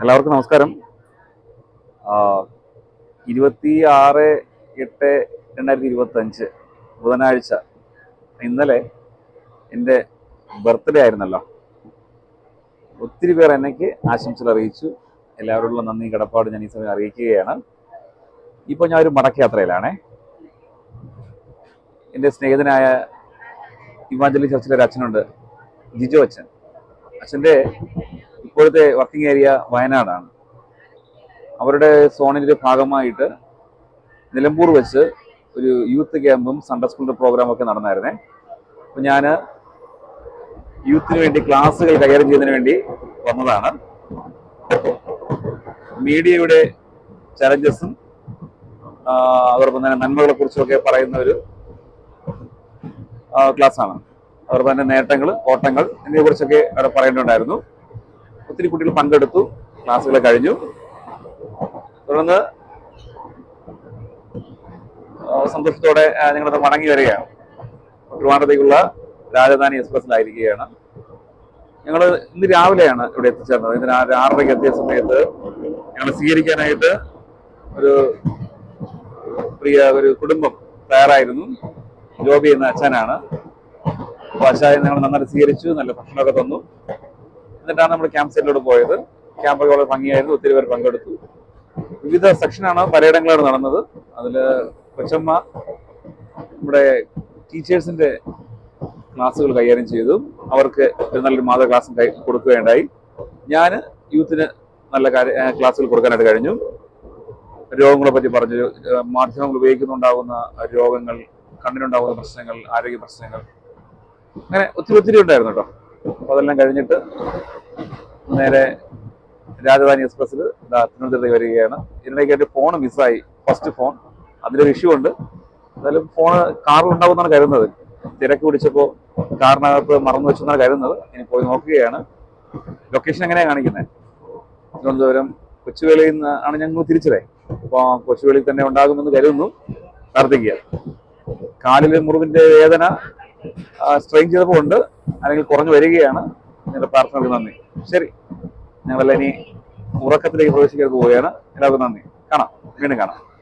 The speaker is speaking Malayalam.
എല്ലാവർക്കും നമസ്കാരം. ഇരുപത്തി ആറ് എട്ട് രണ്ടായിരത്തി ഇരുപത്തി അഞ്ച് ബുധനാഴ്ച. ഇന്നലെ എന്റെ ബർത്ത്ഡേ ആയിരുന്നല്ലോ. ഒത്തിരി പേർ എന്നെക്ക് ആശംസകൾ അറിയിച്ചു. എല്ലാവരോടുള്ള നന്ദി കടപ്പാട് ഞാൻ ഈ സമയം അറിയിക്കുകയാണ്. ഇപ്പോൾ ഞാൻ ഒരു മടക്കയാത്രയിലാണേ. എന്റെ സ്നേഹിതനായ ഇവാഞ്ചലി ചർച്ചിലെ ഒരു അച്ഛനുണ്ട്. ജിജോ അച്ഛൻ. അച്ഛന്റെ ഇപ്പോഴത്തെ വർക്കിംഗ് ഏരിയ വയനാടാണ്. അവരുടെ സോണിന്റെ ഭാഗമായിട്ട് നിലമ്പൂർ വെച്ച് ഒരു യൂത്ത് ക്യാമ്പും സൺഡേ സ്കൂളിന്റെ പ്രോഗ്രാം ഒക്കെ നടന്നായിരുന്നേ. അപ്പം ഞാൻ യൂത്തിന് വേണ്ടി ക്ലാസ്സുകൾ കൈകാര്യം ചെയ്യുന്നതിന് വേണ്ടി വന്നതാണ്. മീഡിയയുടെ ചലഞ്ചസും അതോടൊപ്പം തന്നെ നന്മകളെ കുറിച്ചൊക്കെ പറയുന്ന ഒരു ക്ലാസ്സാണ്. അതോടൊപ്പം തന്നെ നേട്ടങ്ങൾ ഓട്ടങ്ങൾ എന്നിവയെ കുറിച്ചൊക്കെ അവിടെ പറയേണ്ടതുണ്ടായിരുന്നു ഒത്തിരി കുട്ടികൾ പങ്കെടുത്തു ക്ലാസ്സുകൾ കഴിഞ്ഞു. തുടർന്ന് സന്തോഷത്തോടെ ഞങ്ങളത് മടങ്ങി വരികയാണ്. ട്രിവാൻഡ്രത്തേക്കുള്ള രാജധാനി എക്സ്പ്രസ്സിലായിരിക്കുകയാണ്. ഞങ്ങൾ ഇന്ന് രാവിലെയാണ് ഇവിടെ എത്തിച്ചേർന്നത്. ഇന്ന് ആറരയ്ക്ക് എത്തിയ സമയത്ത് ഞങ്ങൾ സ്വീകരിക്കാനായിട്ട് ഒരു പ്രിയ ഒരു കുടുംബം തയ്യാറായിരുന്നു. ജോബി എന്ന അച്ഛനാണ്. അപ്പോൾ അച്ഛായി ഞങ്ങൾ നന്നായിട്ട് സ്വീകരിച്ചു നല്ല ഭക്ഷണമൊക്കെ തന്നു. എന്നിട്ടാണ് നമ്മൾ ക്യാമ്പ് സൈറ്റിലോട്ട് പോയത്. ക്യാമ്പൊക്കെ വളരെ ഭംഗിയായിരുന്നു ഒത്തിരി പേർ പങ്കെടുത്തു. വിവിധ സെക്ഷനാണ് പലയിടങ്ങളാണ് നടന്നത്. അതിൽ കൊച്ചമ്മ നമ്മുടെ ടീച്ചേഴ്സിന്റെ ക്ലാസ്സുകൾ കൈകാര്യം ചെയ്തു. അവർക്ക് ഒരു നല്ലൊരു മാതൃ ക്ലാസ് കൊടുക്കുകയുണ്ടായി. ഞാൻ യൂത്തിന് നല്ല കാര്യ ക്ലാസ്സുകൾ കൊടുക്കാനായിട്ട് കഴിഞ്ഞു. രോഗങ്ങളെ പറ്റി പറഞ്ഞു. മാധ്യമങ്ങൾ ഉപയോഗിക്കുന്നുണ്ടാകുന്ന രോഗങ്ങൾ കണ്ണിനുണ്ടാകുന്ന പ്രശ്നങ്ങൾ ആരോഗ്യ പ്രശ്നങ്ങൾ അങ്ങനെ ഒത്തിരി ഒത്തിരി ഉണ്ടായിരുന്നു കേട്ടോ. അതെല്ലാം കഴിഞ്ഞിട്ട് നേരെ രാജധാനി എക്സ്പ്രസ്സിൽ തിരുവനന്തപുരത്തേക്ക് വരികയാണ്. ഇതിനിടയ്ക്ക് എന്റെ ഫോൺ മിസ്സായി ഫസ്റ്റ് ഫോൺ അതിലൊരു ഇഷ്യൂ ഉണ്ട്. എന്തായാലും ഫോൺ കാറിൽ ഉണ്ടാവുമെന്നാണ് കരുതുന്നത്. തിരക്ക് പിടിച്ചപ്പോൾ കാറിനകത്ത് മറന്നു വെച്ചെന്നാണ് കരുതുന്നത്. ഇനി പോയി നോക്കുകയാണ്. ലൊക്കേഷൻ എങ്ങനെയാണ് കാണിക്കുന്നത്? തിരുവനന്തപുരം കൊച്ചുവേളിയിൽ നിന്ന് ആണ് ഞങ്ങൾ തിരിച്ചതേ. അപ്പോൾ കൊച്ചുവേളിയിൽ തന്നെ ഉണ്ടാകുമെന്ന് കരുതുന്നു. പ്രാർത്ഥിക്കുക. കാലിലെ മുറിവിന്റെ വേദന സ്ട്രെയിൻ ചെയ്തപ്പോൾ ഉണ്ട്. അല്ലെങ്കിൽ കുറഞ്ഞു വരികയാണ്. നിങ്ങളുടെ പ്രാർത്ഥനകൾക്ക് നന്ദി. ശരി. ഞങ്ങളെല്ലാം ഇനി ഉറക്കത്തിലേക്ക് പ്രവേശിക്കാൻ പോവുകയാണ്. എല്ലാവർക്കും നന്ദി. കാണാം. വീണ്ടും കാണാം.